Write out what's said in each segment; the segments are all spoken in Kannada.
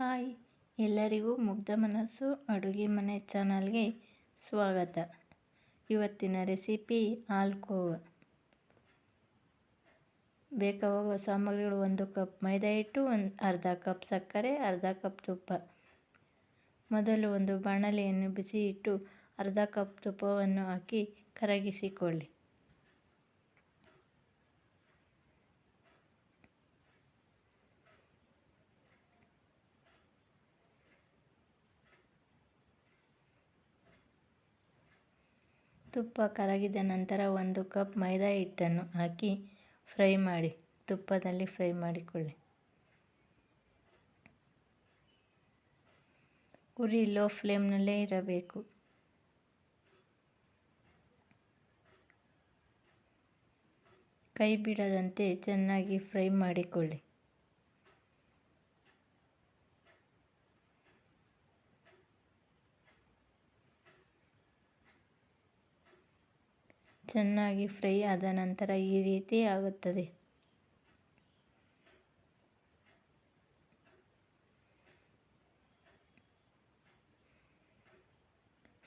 ಹಾಯ್, ಎಲ್ಲರಿಗೂ ಮುಗ್ಧ ಮನಸ್ಸು, ಅಡುಗೆ ಮನೆ ಚಾನಲ್ಗೆ ಸ್ವಾಗತ. ಇವತ್ತಿನ ರೆಸಿಪಿ ಆಲ್ಕೋವ. ಬೇಕಾಗುವ ಸಾಮಗ್ರಿಗಳು ಒಂದು ಕಪ್ ಮೈದಾ ಹಿಟ್ಟು, ಒಂದು ಅರ್ಧ ಕಪ್ ಸಕ್ಕರೆ, ಅರ್ಧ ಕಪ್ ತುಪ್ಪ. ಮೊದಲು ಒಂದು ಬಾಣಲೆಯನ್ನು ಬಿಸಿ ಇಟ್ಟು ಅರ್ಧ ಕಪ್ ತುಪ್ಪವನ್ನು ಹಾಕಿ ಕರಗಿಸಿಕೊಳ್ಳಿ. ತುಪ್ಪ ಕರಗಿದ ನಂತರ ಒಂದು ಕಪ್ ಮೈದಾ ಹಿಟ್ಟನ್ನು ಹಾಕಿ ಫ್ರೈ ಮಾಡಿ, ತುಪ್ಪದಲ್ಲಿ ಫ್ರೈ ಮಾಡಿಕೊಳ್ಳಿ. ಉರಿ ಲೋ ಫ್ಲೇಮ್ನಲ್ಲೇ ಇರಬೇಕು. ಕೈ ಬಿಡದಂತೆ ಚೆನ್ನಾಗಿ ಫ್ರೈ ಮಾಡಿಕೊಳ್ಳಿ. ಚೆನ್ನಾಗಿ ಫ್ರೈ ಆದ ನಂತರ ಈ ರೀತಿ ಆಗುತ್ತದೆ.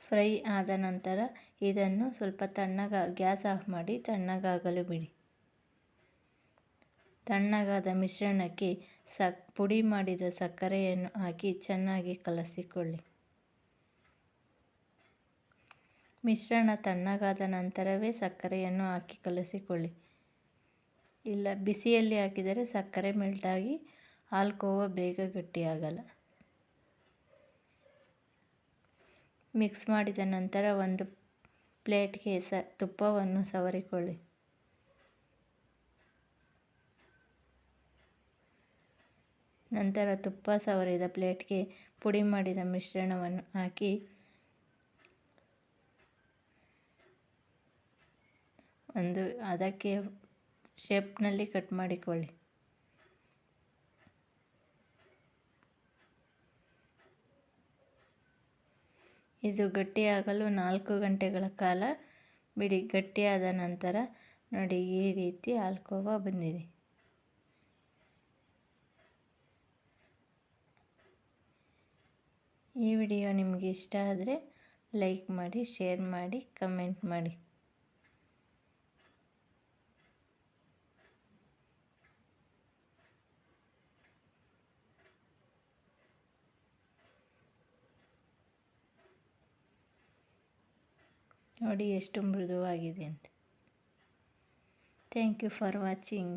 ಫ್ರೈ ಆದ ನಂತರ ಇದನ್ನು ಸ್ವಲ್ಪ ತಣ್ಣಗ, ಗ್ಯಾಸ್ ಆಫ್ ಮಾಡಿ ತಣ್ಣಗಾಗಲು ಬಿಡಿ. ತಣ್ಣಗಾದ ಮಿಶ್ರಣಕ್ಕೆ ಸಕ್, ಪುಡಿ ಮಾಡಿದ ಸಕ್ಕರೆಯನ್ನು ಹಾಕಿ ಚೆನ್ನಾಗಿ ಕಲಸಿಕೊಳ್ಳಿ. ಮಿಶ್ರಣ ತಣ್ಣಗಾದ ನಂತರವೇ ಸಕ್ಕರೆಯನ್ನು ಹಾಕಿ ಕಲಸಿಕೊಳ್ಳಿ. ಇಲ್ಲ, ಬಿಸಿಯಲ್ಲಿ ಹಾಕಿದರೆ ಸಕ್ಕರೆ ಮೆಲ್ಟಾಗಿ ಹಾಲ್ಕೋವ ಬೇಗ ಗಟ್ಟಿಯಾಗಲ್ಲ. ಮಿಕ್ಸ್ ಮಾಡಿದ ನಂತರ ಒಂದು ಪ್ಲೇಟ್ಗೆ ಸ, ತುಪ್ಪವನ್ನು ಸವರಿಕೊಳ್ಳಿ. ನಂತರ ತುಪ್ಪ ಸವರಿದ ಪ್ಲೇಟ್ಗೆ ಪುಡಿ ಮಾಡಿದ ಮಿಶ್ರಣವನ್ನು ಹಾಕಿ ಒಂದು ಅದಕ್ಕೆ ಶೇಪ್ನಲ್ಲಿ ಕಟ್ ಮಾಡಿಕೊಳ್ಳಿ. ಇದು ಗಟ್ಟಿಯಾಗಲು ನಾಲ್ಕು ಗಂಟೆಗಳ ಕಾಲ ಬಿಡಿ. ಗಟ್ಟಿಯಾದ ನಂತರ ನೋಡಿ, ಈ ರೀತಿ ಆಲ್ಕೋವಾ ಬಂದಿದೆ. ಈ ವಿಡಿಯೋ ನಿಮಗೆ ಇಷ್ಟ ಆದರೆ ಲೈಕ್ ಮಾಡಿ, ಶೇರ್ ಮಾಡಿ, ಕಮೆಂಟ್ ಮಾಡಿ. ನೋಡಿ ಎಷ್ಟು ಮೃದುವಾಗಿದೆ ಅಂತ. Thank you for watching